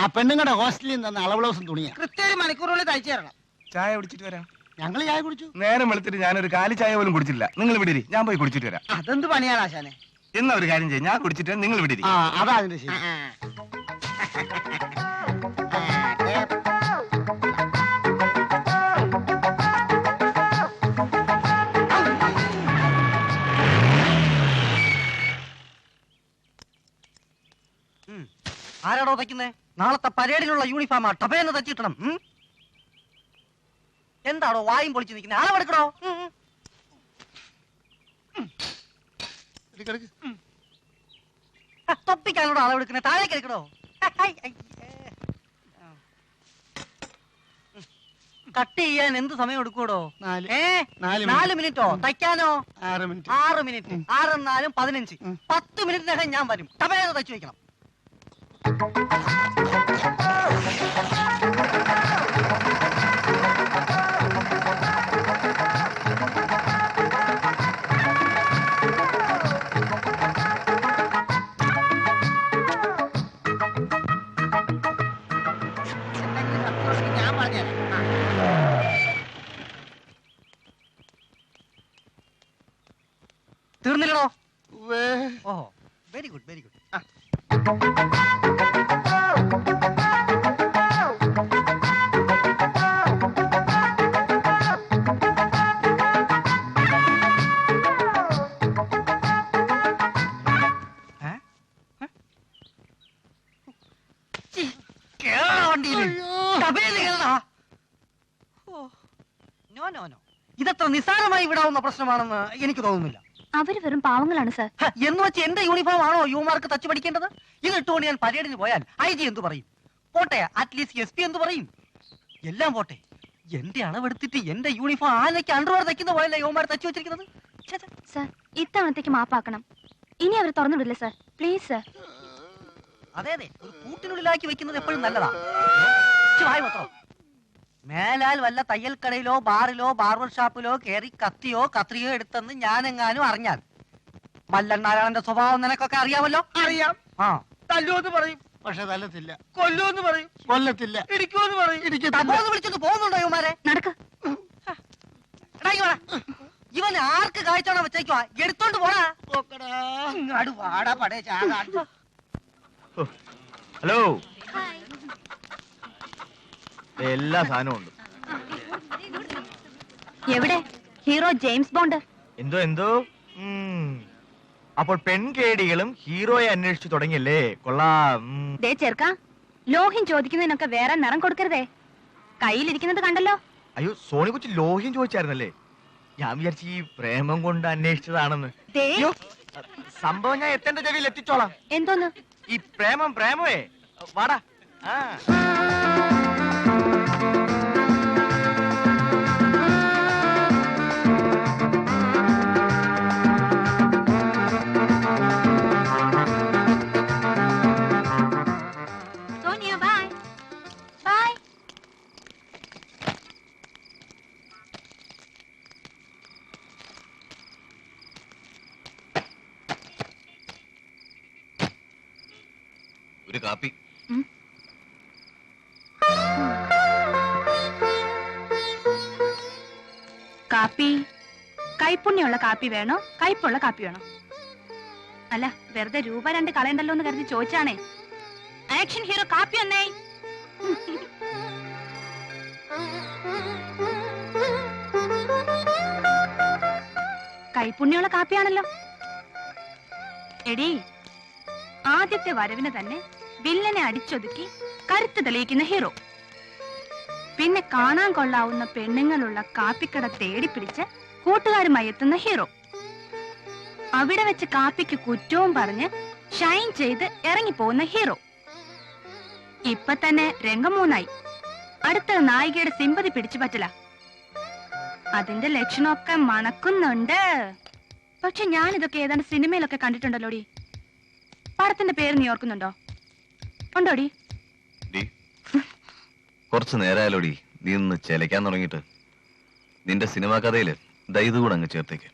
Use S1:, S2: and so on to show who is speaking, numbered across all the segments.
S1: ആ പെണ്ണുങ്ങളുടെ ഹോസ്റ്റലിൽ നിന്ന് അളവ് ബ്ലൗസും തുണിയാ.
S2: കൃത്യം ഒരു മണിക്കൂറുള്ളിൽ തയ്ച്ചു തരണം
S3: ചായ കുടിച്ചിട്ട് വരാം.
S1: ഞങ്ങൾ ചായ കുടിച്ചു.
S3: നേരം വെളുത്തിട്ട് ഞാനൊരു കാലി ചായ പോലും കുടിച്ചില്ല നിങ്ങൾ വിടിരി ഞാൻ പോയി കുടിച്ചിട്ട് വരാം.
S2: അതെന്ത് പണിയാണ് ആശാനെ
S3: എന്നാ ഒരു കാര്യം ചെയ്യും. ഞാൻ കുടിച്ചിട്ട് നിങ്ങൾ വിടിരി
S1: ആ അതാ അതിന്റെ ശരി.
S4: ആരാടോ തയ്ക്കുന്നേ? നാളത്തെ പരേഡിനുള്ള യൂണിഫോമാ ടപേന്ന് തച്ചിട്ടണം എന്താണോ വായും പൊളിച്ചു നിൽക്കുന്നത് അളവെടുക്കണോ. ആ, തൊപ്പിക്കാനോടോ അളവെടുക്കുന്നേ താഴേക്ക് എടുക്കണോ. ആ. കട്ട് ചെയ്യാൻ എന്ത് സമയം എടുക്കൂടോ
S1: നാല്. നാല്
S4: നാല് മിനിറ്റോ. തയ്ക്കാനോ?
S1: ആറ് മിനിറ്റ്.
S4: ആറ് മിനിറ്റ്. ആറെന്നാലും പതിനഞ്ച്. പത്ത് മിനിറ്റിനകം ഞാൻ വരും. ടപേന്ന് തച്ചു വെക്കണം. തീർന്നില്ലടോ. ഓഹോ വെരി ഗുഡ് വെരി ഗുഡ് ഇതത്ര നിസ്സാരമായി വിടാവുന്ന പ്രശ്നമാണെന്ന് എനിക്ക് തോന്നുന്നില്ല.
S5: അവർ വെറും പാവങ്ങളാണ് സർ.
S4: എന്ന് വെച്ച് എന്റെ യൂണിഫോം ആണോ യുവമാർക്ക് തച്ചു പഠിക്കേണ്ടത്? ഇത് ഇട്ടുകൊണ്ട് ഞാൻ പരേഡിന് പോയാൽ ഐ ജി എന്തു പറയും? പോട്ടെ അറ്റ്ലീസ്റ്റ് എസ് പി എന്തു പറയും? എല്ലാം പോട്ടെ. എന്റെ അളവെടുത്തിട്ട് എന്റെ യൂണിഫോം ആനയ്ക്ക് അണ്ടർവെയർ തയ്ക്കുന്ന പോയല്ലേ യുവമാർ തച്ചു വെച്ചിരിക്കുന്നത്?
S5: സർ ഇത്തവണത്തേക്ക് മാപ്പാക്കണം. ഇനി അവർ തുറന്നു വിടില്ല സാർ. Please sir.
S4: അതെ അതെ. ഒരു കൂട്ടിനുള്ളിലാക്കി വെക്കുന്നത് എപ്പോഴും നല്ലതാ. വായ് മാത്രം. മേലാൽ വല്ല തയ്യൽക്കടയിലോ ബാറിലോ ബാർബർ ഷാപ്പിലോ കയറി കത്തിയോ കത്രിയോ എടുത്തെന്ന് ഞാനെങ്ങാനും അറിഞ്ഞാൽ മല്ലൻ നാരായണന്റെ സ്വഭാവം നിനക്കൊക്കെ അറിയാമല്ലോ?
S2: അറിയാം.
S4: ആ.
S2: തല്ലുവെന്ന് പറയും.
S1: പക്ഷെ തല്ലത്തില്ല.
S2: കൊല്ലുവെന്ന് പറയും.
S1: കൊല്ലത്തില്ല.
S2: ഇടിക്കുമെന്ന് പറയും.
S4: ഇടിക്കും വിളിച്ചത് പോകുന്നുണ്ടോ ഇവന്മാരെ?
S5: നടക്ക്.
S4: എടാ, ഇങ്ങ് വാ. ഇവൻ ആർക്ക് കാഴ്ചയാണോ വെച്ചേക്കുവാ? എടുത്തോണ്ട് പോടാ.
S2: ഇങ്ങാട് വാടാ പടേ ചാകാണ്ട്.
S6: ഹലോ. എല്ലാ സാധനവും ഉണ്ട്.
S5: എവിടെ? Hero James Bond?
S6: എന്തോ എന്തോ. അപ്പോൾ പെൺകേടികളും ഹീറോയെ അന്വേഷിച്ചു തുടങ്ങിയല്ലേ? കൊള്ളാം.
S5: ദേ ചെറുക്ക ലോഹ്യം ചോദിക്കുന്നതിനൊക്കെ വേറെ നിറം കൊടുക്കരുതേ. കയ്യിലിരിക്കുന്നത് കണ്ടല്ലോ.
S6: അയ്യോ സോണി കൊച്ചു ലോഹ്യം ചോദിച്ചായിരുന്നല്ലേ? ഞാൻ വിചാരിച്ചു ഈ പ്രേമം കൊണ്ട് അന്വേഷിച്ചതാണെന്ന്.
S5: ദേ.
S6: അയ്യോ സംഭവം ഞാൻ എത്തേണ്ട ചെവിയിൽ എത്തിച്ചോളാം.
S5: എന്തോന്ന്?
S6: ഈ പ്രേമം പ്രേമേ വാടാ. ആ.
S5: കൈപ്പുണ്യമുള്ള കാപ്പി വേണോ? കയ്പുള്ള കാപ്പി വേണോ? അല്ല വെറുതെ രൂപ രണ്ട് കളയണ്ടല്ലോ എന്ന് കരുതി ചോദിച്ചാണേ. ആക്ഷൻ ഹീറോ കാപ്പി ഒന്നേ കൈപ്പുണ്യമുള്ള കാപ്പിയാണല്ലോ. എടി ആദ്യത്തെ വരവിന് തന്നെ വില്ലനെ അടിച്ചൊതുക്കി കരുത്ത് തെളിയിക്കുന്ന ഹീറോ പിന്നെ കാണാൻ കൊള്ളാവുന്ന പെണ്ണുങ്ങളുള്ള കാപ്പിക്കട തേടിപ്പിടിച്ച് കൂട്ടുകാരുമായി എത്തുന്ന ഹീറോ. അവിടെ വെച്ച് കാപ്പിക്ക് കുറ്റവും പറഞ്ഞ് ഷൈൻ ചെയ്ത് ഇറങ്ങിപ്പോകുന്ന ഹീറോ. ഇപ്പൊ തന്നെ രംഗം മൂന്നായി അടുത്ത നായികയുടെ സിമ്പതി പിടിച്ചു പറ്റില്ല. അതിന്റെ ലക്ഷണമൊക്കെ മണക്കുന്നുണ്ട്. പക്ഷെ ഞാൻ ഇതൊക്കെ ഏതാണ്ട് സിനിമയിലൊക്കെ കണ്ടിട്ടുണ്ടല്ലോടി. പടത്തിന്റെ പേര് നീ ഓർക്കുന്നുണ്ടോ? ഉണ്ടോടി?
S7: കുറച്ച് നേരമായാലോടി നീ ഒന്ന് ചെലക്കാൻ തുടങ്ങിയിട്ട്. നിന്റെ സിനിമാ കഥയിൽ ദാ ഇത് കൂടെ അങ്ങ് ചേർത്തേക്ക്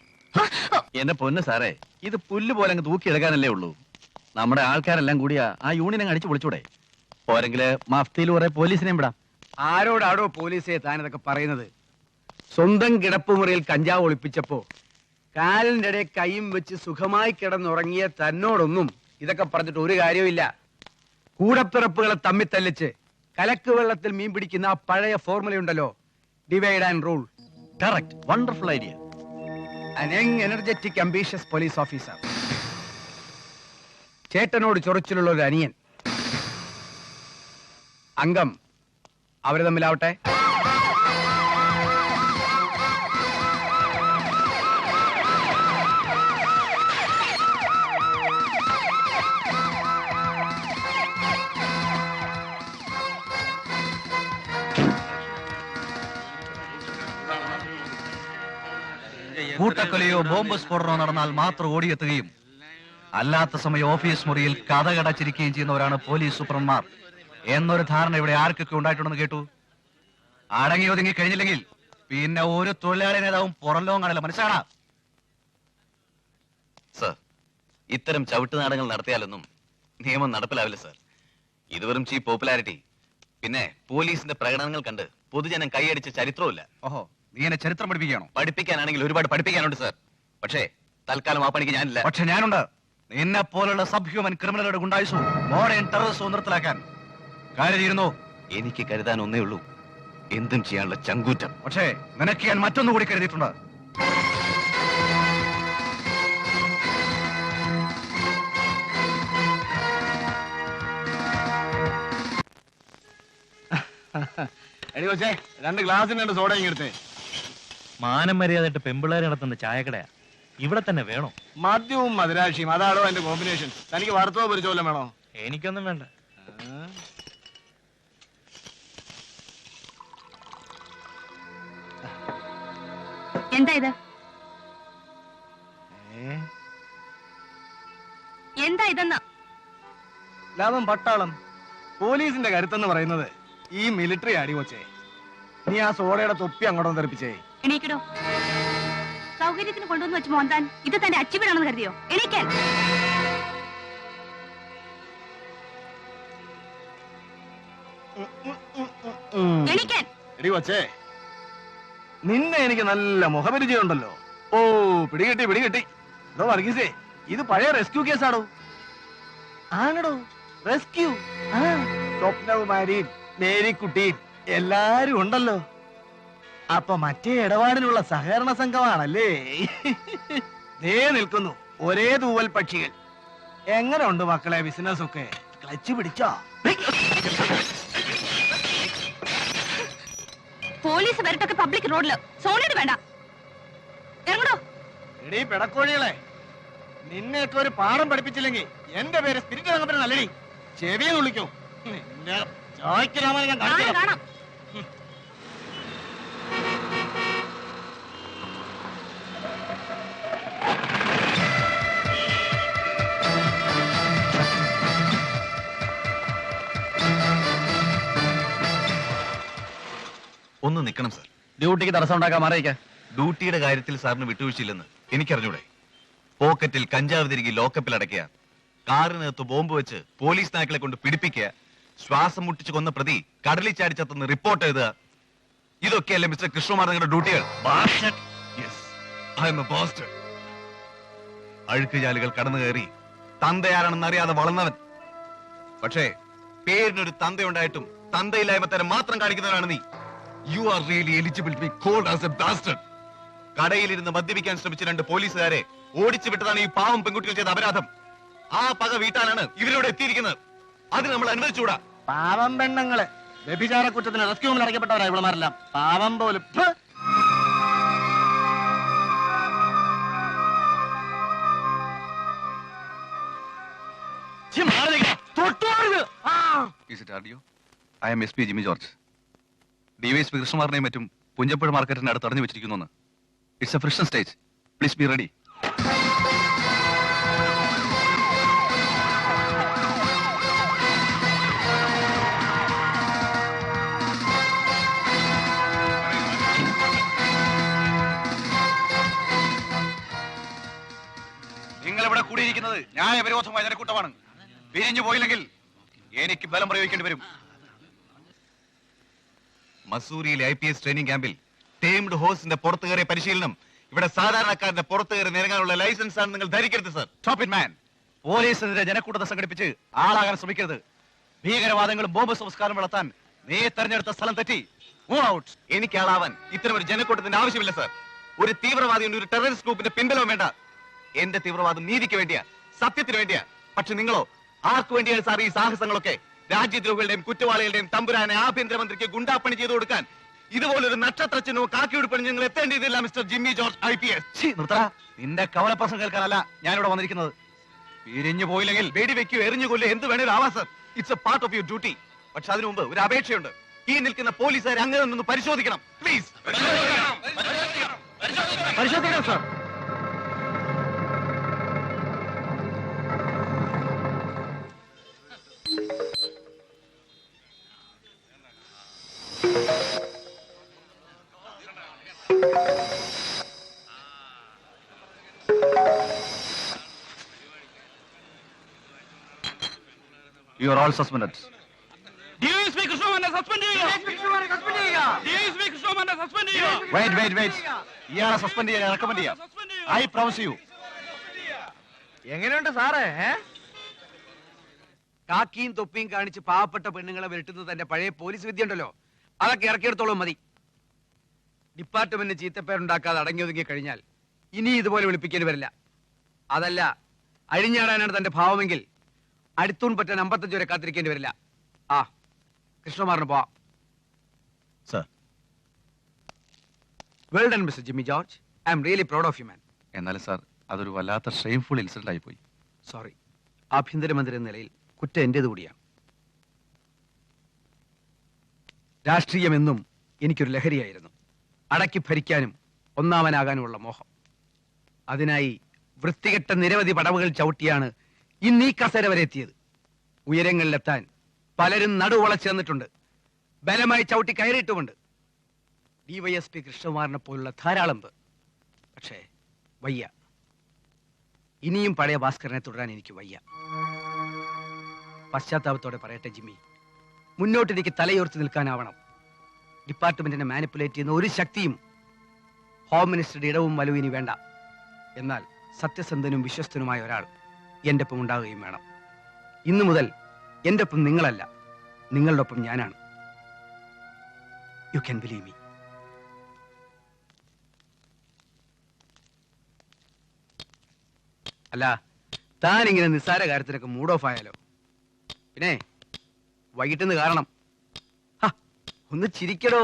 S7: എന്റെ പൊന്ന് സാറേ ഇത് പുല്ല് പോലെ അങ്ങ് തൂക്കിയെടുക്കാനല്ലേ ഉള്ളൂ. നമ്മുടെ ആൾക്കാരെല്ലാം കൂടിയാ ആ യൂണിയൻ അങ്ങ് അടിച്ചു പൊളിച്ചൂടെ. പോരെങ്കിൽ
S3: മഫ്തിയിൽ കുറെ പോലീസിനെയും വിടാം. ആരോടാടോ പോലീസെ താനിതൊക്കെ പറയുന്നത്? സ്വന്തം കിടപ്പുമുറിയിൽ കഞ്ചാവ് ഒളിപ്പിച്ചപ്പോ കാലിന്റെ ഇടയിൽ കൈയും വെച്ച് സുഖമായി കിടന്നുറങ്ങിയ തന്നോടൊന്നും ഇതൊക്കെ പറഞ്ഞിട്ട് ഒരു കാര്യവുമില്ല. കൂടപ്പിറപ്പുകളെ തമ്മിൽ തല്ലിച്ച് കലക്ക് വെള്ളത്തിൽ മീൻ പിടിക്കുന്ന ആ പഴയ ഫോർമുലയുണ്ടല്ലോ divide and rule.
S7: Correct wonderful idea
S3: an young energetic ambitious police ചേട്ടനോട് ചൊറിച്ചിലുള്ള ഒരു അനിയൻ. അംഗം. അവർ തമ്മിലാവട്ടെ.
S7: കൂട്ടക്കൊലയോ ബോംബ് സ്ഫോടനോ നടന്നാൽ മാത്രം ഓടിയെത്തുകയും അല്ലാത്ത സമയം ഓഫീസ് മുറിയിൽ കഥകടച്ചിരിക്കുകയും ചെയ്യുന്നവരാണ് പോലീസ് സൂപ്രന്മാർ. എന്നൊരു ധാരണ ഇവിടെ ആർക്കൊക്കെ ഉണ്ടായിട്ടുണ്ടെന്ന് കേട്ടു? അടങ്ങി ഒതുങ്ങി കഴിഞ്ഞില്ലെങ്കിൽ പിന്നെ ഒരു തൊഴിലാളി നേതാവും പുറലോ കാണില്ല. മനസ്സിലാണ
S8: സർ ഇത്തരം ചവിട്ടുനാടങ്ങൾ നടത്തിയാലൊന്നും നിയമം നടപ്പിലാവില്ല സർ. ഇത് വെറും ചീ പോപ്പുലാരിറ്റി. പിന്നെ പോലീസിന്റെ പ്രകടനങ്ങൾ കണ്ട് പൊതുജനം കൈയടിച്ച ചരിത്രവുമില്ല.
S7: ഓഹോ. നീ എന്നെ ചരിത്രം പഠിപ്പിക്കുകയാണോ?
S8: പഠിപ്പിക്കാനാണെങ്കിൽ ഒരുപാട് പഠിപ്പിക്കാനുണ്ട് സർ പക്ഷേ തൽക്കാലം ആ പണിക്ക് ഞാനില്ല.
S7: പക്ഷെ ഞാനുണ്ട്. എന്നെ പോലുള്ള സബ് ഹ്യൂമൻ ക്രിമിനലുടെ ഗുണ്ടായുസോ മോഡേൺ ടെററിസവും നിർത്തലാക്കാൻ. കരുതിയിരുന്നു
S8: എനിക്ക് കരുതാൻ ഒന്നേ ഉള്ളൂ. എന്തും ചെയ്യാനുള്ള ചങ്കൂറ്റം.
S7: പക്ഷേ നിനക്ക് ഞാൻ മറ്റൊന്നും കൂടി കരുതിയിട്ടുണ്ട്.
S1: എടി രണ്ട് ഗ്ലാസിന് രണ്ട് സോഡ ഇങ്ങെടുത്തേ
S6: മാനം മര്യാദയിട്ട് പെമ്പിള്ളേർ നടത്തുന്ന ചായക്കടയാ. ഇവിടെ തന്നെ വേണോ.
S1: മദ്യവും മധുരാക്ഷിയും അതാണോ എന്റെ കോമ്പിനേഷൻ തനിക്ക് വറുത്തോ പൊരിച്ചോലം വേണോ?
S6: എനിക്കൊന്നും വേണ്ട.
S5: എന്താ ഇത്? എന്താ ഇതെന്ന്?
S1: ലാഭം പട്ടാളം. പോലീസിന്റെ കരുത്തെന്ന് പറയുന്നത് ഈ മിലിറ്ററി അടിവച്ചേ നീ ആ സോഡയുടെ തൊപ്പി അങ്ങോട്ടൊന്ന് തെറിപ്പിച്ചേ.
S5: എണീക്കടോ. സൗകര്യത്തിന് കൊണ്ടുവന്ന് വെച്ച് മോന്താൻ ഇത് തന്റെ അച്ചിവിടാണെന്ന് കരുതിയോ? എണീക്കാൻ
S1: നിന്നെ എനിക്ക് നല്ല മുഖപരിചയമുണ്ടല്ലോ. ഓ പിടികിട്ടി പിടികിട്ടി. എടോ വർഗീസേ ഇത് പഴയ റെസ്ക്യൂ കേസാണോ? ആണടോ റെസ്ക്യൂ. സ്വപ്നകുമാരിയും മേരിക്കുട്ടിയും എല്ലാരും ഉണ്ടല്ലോ. അപ്പൊ മറ്റേ ഇടപാടിനുള്ള സഹകരണ സംഘമാണല്ലേ? ദേ നിൽക്കുന്നു. ഒരേ തൂവൽ പക്ഷികൾ. എങ്ങനെ ഉണ്ട് മക്കളെ ബിസിനസ് ഒക്കെ ക്ലച്ച് പിടിച്ചോ?
S5: പോലീസ് വരട്ടൊക്കെ പബ്ലിക് റോഡിൽ സോണിയുടെ വേണ്ട. ഇറങ്ങടോ.
S1: എടീ പിടക്കോഴികളെ നിന്നെയൊക്കെ ഒരു പാഠം പഠിപ്പിച്ചില്ലെങ്കിൽ എന്റെ പേര് സ്പിരിറ്റ് നല്ലടി. ചെവിയെ വിളിക്കൂ ചായ്ക്ക് രാമനെ ഞാൻ
S5: കാണാം.
S8: ഒന്ന് നിൽക്കണം സാർ.
S3: ഡ്യൂട്ടിക്ക് തടസ്സം ഉണ്ടാക്കാൻ മാറിയിക്കാം
S8: ഡ്യൂട്ടിയുടെ കാര്യത്തിൽ സാറിന് വിട്ടുവീഴ്ചയില്ലെന്ന് എനിക്കറിഞ്ഞൂടെ. പോക്കറ്റിൽ കഞ്ചാവ് തിരികെ ലോക്കപ്പിൽ അടയ്ക്കുക. കാറിനകത്ത് ബോംബ് വെച്ച് പോലീസ് നായ്ക്കളെ കൊണ്ട് പിടിപ്പിക്കുക. ശ്വാസം മുട്ടിച്ച് കൊന്ന പ്രതി കടലിൽ ചാടിച്ചെത്തുന്ന റിപ്പോർട്ട് എഴുതുക. ഇതൊക്കെയല്ലേ മിസ്റ്റർ കൃഷ്ണകുമാർ നിങ്ങളുടെ ഡ്യൂട്ടികൾ. അഴുക്കുചാലുകൾ കടന്നു കയറി. തന്തയാരാണെന്ന് അറിയാതെ വളർന്നവൻ. പക്ഷേ പേരിനൊരു തന്തയുണ്ടായിട്ടും തന്തയില്ലായ്മ തരം മാത്രം കാണിക്കുന്നവനാണ് നീ. You are really eligible to be called as a bastard കടയിലിരുന്ന് മദ്യപിക്കാൻ ശ്രമിച്ച രണ്ട് പോലീസുകാരെ ഓടിച്ചു വിട്ടതാണ് ഈ പാവം പെൺകുട്ടികൾ ചെയ്ത അപരാധം. ആ പക വീട്ടാനാണ് ഇവരോട് എത്തിയിരിക്കുന്നത്. അത് നമ്മൾ അനുവദിച്ചുകൂടാ?
S1: പാവം പെണ്ണുങ്ങളെ. വ്യഭിചാര കുറ്റത്തിന് റെസ്ക്യൂ റൂമിൽ അടയ്ക്കപ്പെട്ടവരാ ഇവളമാരെല്ലാം പാവം പോലും.
S7: it RDO? I am SP Jimmy George DYSP കൃഷ്ണമാറിനെയും മറ്റും പുഞ്ചപ്പുഴ മാർക്കറ്റിന്റെ അടുത്ത് തടഞ്ഞു വെച്ചിരിക്കുന്നു it's a friction stage please be ready നിങ്ങൾ ഇവിടെ കൂടിയിരിക്കുന്നത് ന്യായവിരോധമായ ജനക്കൂട്ടമാണ് പിരിഞ്ഞു പോയില്ലെങ്കിൽ
S8: എനിക്ക് ബലം പ്രയോഗിക്കേണ്ടി വരും. മസൂരിയിലെ ഐ പി എസ് ട്രെയിനിങ് ക്യാമ്പിൽ ടേംഡ് ഹോഴ്സിന്റെ പുറത്തു കയറിയ പരിശീലനം. ഇവിടെ സാധാരണക്കാരന്റെ പുറത്തു കയറി നിരങ്ങാനുള്ള ലൈസൻസ് ആണ് നിങ്ങൾ ധരിക്കരുത് സർ
S7: ഇറ്റ് മാൻ പോലീസിനെതിരെ ജനക്കൂട്ടത്തെ സംഘടിപ്പിച്ച് ആളാകാൻ ശ്രമിക്കരുത്. ഭീകരവാദങ്ങളും ബോംബ് സംസ്കാരം വളർത്താൻ നീ തെരഞ്ഞെടുത്ത സ്ഥലം തെറ്റി. ഔട്ട്
S8: എനിക്ക് ആളാവാൻ ഇത്തരം ഒരു ജനക്കൂട്ടത്തിന്റെ ആവശ്യമില്ല സർ ഒരു തീവ്രവാദിയുടെ ഒരു ടെററിസ്റ്റ് ഗ്രൂപ്പിന്റെ പിൻബലവും വേണ്ട. എന്റെ തീവ്രവാദം നീതിക്ക് വേണ്ടിയാ സത്യത്തിന് വേണ്ടിയാ. പക്ഷെ നിങ്ങളോ ആർക്കു വേണ്ടിയാണ് സാർ ഈ സാഹസങ്ങളൊക്കെ? രാജ്യദ്രോഹികളുടെയും കുറ്റവാളികളുടെയും തമ്പുരാനെ ആഭ്യന്തരമന്ത്രിക്ക് ഗുണ്ടാപ്പണി ചെയ്തു കൊടുക്കാൻ ഇതുപോലൊരു നക്ഷത്ര ചിഹ്നവും കാക്കിയുടുപ്പണി നിങ്ങൾ എത്തേണ്ടതില്ല mister Jimmy George I P S.
S7: നിന്റെ കവലപ്രസം കേൾക്കാനല്ല ഞാനിവിടെ വന്നിരിക്കുന്നത്. പിരിഞ്ഞു പോയില്ലെങ്കിൽ വേടി
S8: വെടിവെക്കോ എറിഞ്ഞു കൊല്ലോ എന്ത് വേണേലും ആവാ sir. It's a part of your duty പക്ഷെ അതിനു മുമ്പ് ഒരു അപേക്ഷയുണ്ട്. ഈ നിൽക്കുന്ന പോലീസുകാർ അങ്ങനെ നിന്ന് പരിശോധിക്കണം. പ്ലീസ്
S3: പരിശോധിക്കണം sir.
S7: You are all suspended wait wait wait ഇയാളെ സസ്പെൻഡ് ചെയ്യാൻ റെക്കമെൻഡ് ചെയ്യാം. ഐ പ്രോമിസ് യു
S6: എങ്ങനെയുണ്ട് സാറേ
S3: കാക്കിയും തൊപ്പിയും കാണിച്ച് പാവപ്പെട്ട പെണ്ണുങ്ങളെ വിരട്ടുന്നത് തന്റെ പഴയ പോലീസ് വിദ്യ ഉണ്ടല്ലോ അതൊക്കെ ഇറക്കിയെടുത്തോളും മതി. ഡിപ്പാർട്ട്മെന്റിന് ചീത്തപ്പേരുണ്ടാക്കാതെ അടങ്ങി ഒതുങ്ങി കഴിഞ്ഞാൽ ഇനി ഇതുപോലെ വിളിപ്പിക്കേണ്ടി വരില്ല. അതല്ല അഴിഞ്ഞാടാനാണ് തന്റെ ഭാവമെങ്കിൽ അടുത്തൂൺ പറ്റാൻ അമ്പത്തഞ്ച് വരെ കാത്തിരിക്കേണ്ടി വരില്ല. ആ കൃഷ്ണകുമാറിന് പോവാം.
S7: Sir.
S3: Well done mister Jimmy George I am really proud of you man
S7: എന്നാലും സാർ അതൊരു വല്ലാത്ത ഷെയിംഫുൾ ഇൻസിഡന്റ് ആയി പോയി
S3: സോറി ആഭ്യന്തരമന്ത്രി എന്ന നിലയിൽ കുറ്റം എന്റേത് കൂടിയാണ് രാഷ്ട്രീയമെന്നും എനിക്കൊരു ലഹരിയായിരുന്നു. അടക്കി ഭരിക്കാനും ഒന്നാമനാകാനുമുള്ള മോഹം. അതിനായി വൃത്തികെട്ട നിരവധി പടവുകൾ ചവിട്ടിയാണ് ഇന്ന് ഈ കസേര വരെ എത്തിയത്. ഉയരങ്ങളിലെത്താൻ പലരും നടുവളച്ച് തന്നിട്ടുണ്ട് ബലമായി ചവിട്ടി കയറിയിട്ടുമുണ്ട്. ഡിവൈഎസ്പി കൃഷ്ണകുമാറിനെ പോലുള്ള ധാരാളം പേർ. പക്ഷേ വയ്യ. ഇനിയും പഴയ ഭാസ്കരനെ തുടരാൻ എനിക്ക് വയ്യ. പശ്ചാത്താപത്തോടെ പറയട്ടെ ജിമ്മി. മുന്നോട്ട് എനിക്ക് തലയോർത്ത് നിൽക്കാനാവണം. ഡിപ്പാർട്ട്മെന്റിനെ മാനിപ്പുലേറ്റ് ചെയ്യുന്ന ഒരു ശക്തിയും ഹോം മിനിസ്റ്ററുടെ ഇടവും വലുവിനി വേണ്ട. എന്നാൽ സത്യസന്ധനും വിശ്വസ്തനുമായ ഒരാൾ. എന്റെ ഒപ്പം ഉണ്ടാവുകയും വേണം. ഇന്നു മുതൽ എന്റെ ഒപ്പം നിങ്ങളല്ല നിങ്ങളുടെ ഒപ്പം ഞാനാണ്. യു ക്യാൻ ബിലീവ് മീ അല്ല താൻ ഇങ്ങനെ നിസ്സാര കാര്യത്തിനൊക്കെ മൂഡ് ഓഫ് ആയാലോ? പിന്നെ വൈകിട്ടെന്ന് കാരണം. ഒന്ന് ചിരിക്കടോ.